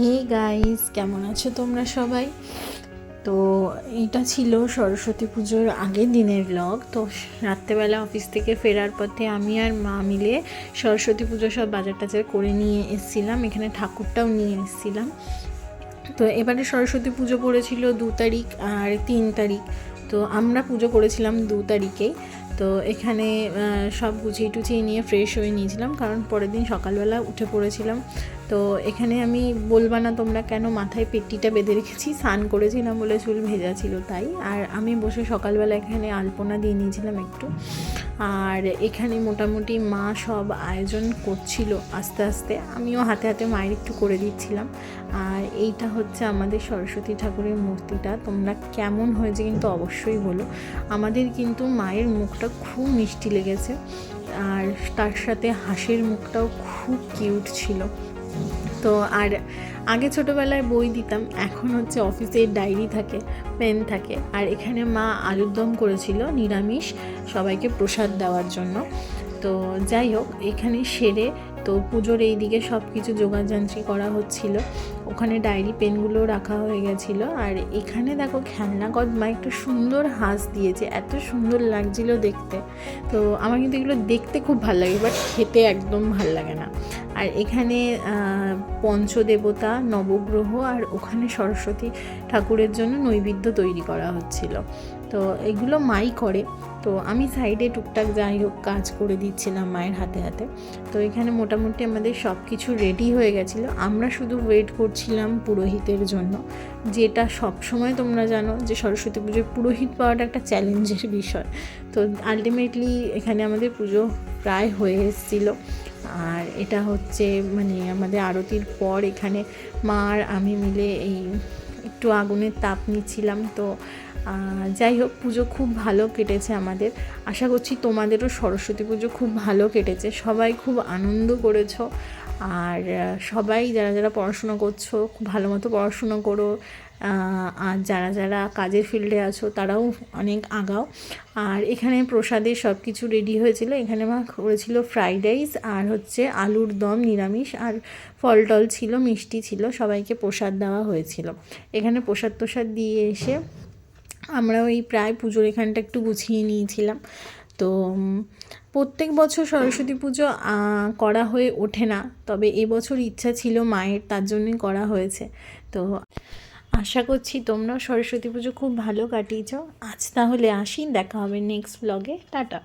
Hey guys, কেমন আছো তোমরা সবাই? তো এটা ছিল সরস্বতী পুজোর আগের দিনের ব্লগ তো রাত্রেবেলা অফিস থেকে ফেরার পথে আমি আর মা মিলে সরস্বতী পুজো সব বাজার টাজার করে নিয়ে এসেছিলাম। এখানে ঠাকুরটাও নিয়ে এসেছিলাম। তো এবারে সরস্বতী পুজো পড়েছিল দু তারিখ আর তিন তারিখ। তো আমরা পুজো করেছিলাম দু তারিখেই। তো এখানে সব গুছিয়ে টুছিয়ে নিয়ে ফ্রেশ হয়ে নিয়েছিলাম, কারণ পরের দিন সকালবেলা উঠে পড়েছিলাম। তো এখানে আমি বলবা না তোমরা কেন মাথায় পেট্টিটা বেঁধে রেখেছি, স্নান করেছি না বলে চুল ভেজা ছিল তাই। আর আমি বসে সকালবেলা এখানে আলপনা দিয়ে নিয়েছিলাম একটু। আর এখানে মোটামুটি মা সব আয়োজন করছিল আস্তে আস্তে। আমিও হাতে হাতে মায়ের একটু করে দিচ্ছিলাম। আর এইটা হচ্ছে আমাদের সরস্বতী ঠাকুরের মূর্তিটা। তোমরা কেমন হয়েছে কিন্তু অবশ্যই বলো। আমাদের কিন্তু মায়ের মুখটা খুব মিষ্টি লেগেছে। আর তার সাথে হাঁসের মুখটাও খুব কিউট ছিল। তো আর আগে ছোটোবেলায় বই দিতাম, এখন হচ্ছে অফিসে ডায়েরি থাকে, পেন থাকে। আর এখানে মা আলুর দম করেছিল নিরামিষ, সবাইকে প্রসাদ দেওয়ার জন্য। তো যাই হোক, এখানে সেরে তো পুজোর এই দিকে সব কিছু যোগাযান্ত্রী করা হচ্ছিল। ওখানে ডায়েরি পেনগুলো রাখা হয়ে গেছিল। আর এখানে দেখো খেলনা কদমা একটা সুন্দর হাঁস দিয়েছে। এত সুন্দর লাগছিল দেখতে। তো আমার কিন্তু এগুলো দেখতে খুব ভালো লাগে, বাট খেতে একদম ভালো লাগে না। আর এখানে পঞ্চদেবতা, নবগ্রহ আর ওখানে সরস্বতী ঠাকুরের জন্য নৈবেদ্য তৈরি করা হচ্ছিল। তো এগুলো মাই করে। তো আমি সাইডে টুকটাক যাই হোক কাজ করে দিচ্ছিলাম মায়ের হাতে হাতে। তো এখানে মোটামুটি আমাদের সব কিছু রেডি হয়ে গেছিল। আমরা শুধু ওয়েট করছিলাম পুরোহিতের জন্য। যেটা সব সময় তোমরা জানো যে সরস্বতী পুজোয় পুরোহিত পাওয়াটা একটা চ্যালেঞ্জের বিষয়। তো আলটিমেটলি এখানে আমাদের পুজো প্রায় হয়ে এসেছিল। আর এটা হচ্ছে মানে আমাদের আরতির পর এখানে মা আর আমি মিলে এই একটু আগুনের তাপ নিচ্ছিলাম। তো যাই হোক, পুজো খুব ভালো কেটেছে আমাদের। আশা করছি তোমাদেরও সরস্বতী পুজো খুব ভালো কেটেছে। সবাই খুব আনন্দ করেছ। আর সবাই যারা যারা পড়াশোনা করছ, খুব ভালো মতো পড়াশোনা করো। আর যারা যারা কাজের ফিল্ডে আছো, তারাও অনেক আগাও। আর এখানে প্রসাদে সব কিছু রেডি হয়েছিল। এখানে মা করেছিল ফ্রাইড রাইস আর হচ্ছে আলুর দম নিরামিষ আর ফল টল ছিল, মিষ্টি ছিল। সবাইকে প্রসাদ দেওয়া হয়েছিল। এখানে প্রসাদ প্রসাদ দিয়ে এসে আমরা ওই প্রায় পুজোর এখানটা একটু গুছিয়ে নিয়েছিলাম। তো প্রত্যেক বছর সরস্বতী পুজো করা হয়ে ওঠে না। তবে এবছর ইচ্ছা ছিল মায়ের, তার জন্যই করা হয়েছে। তো, আশা করছি তোমরা সরস্বতী পুজো খুব ভালো কাটিয়েছ। আজ তাহলে আসি, দেখা হবে নেক্সট ব্লগে টাটা।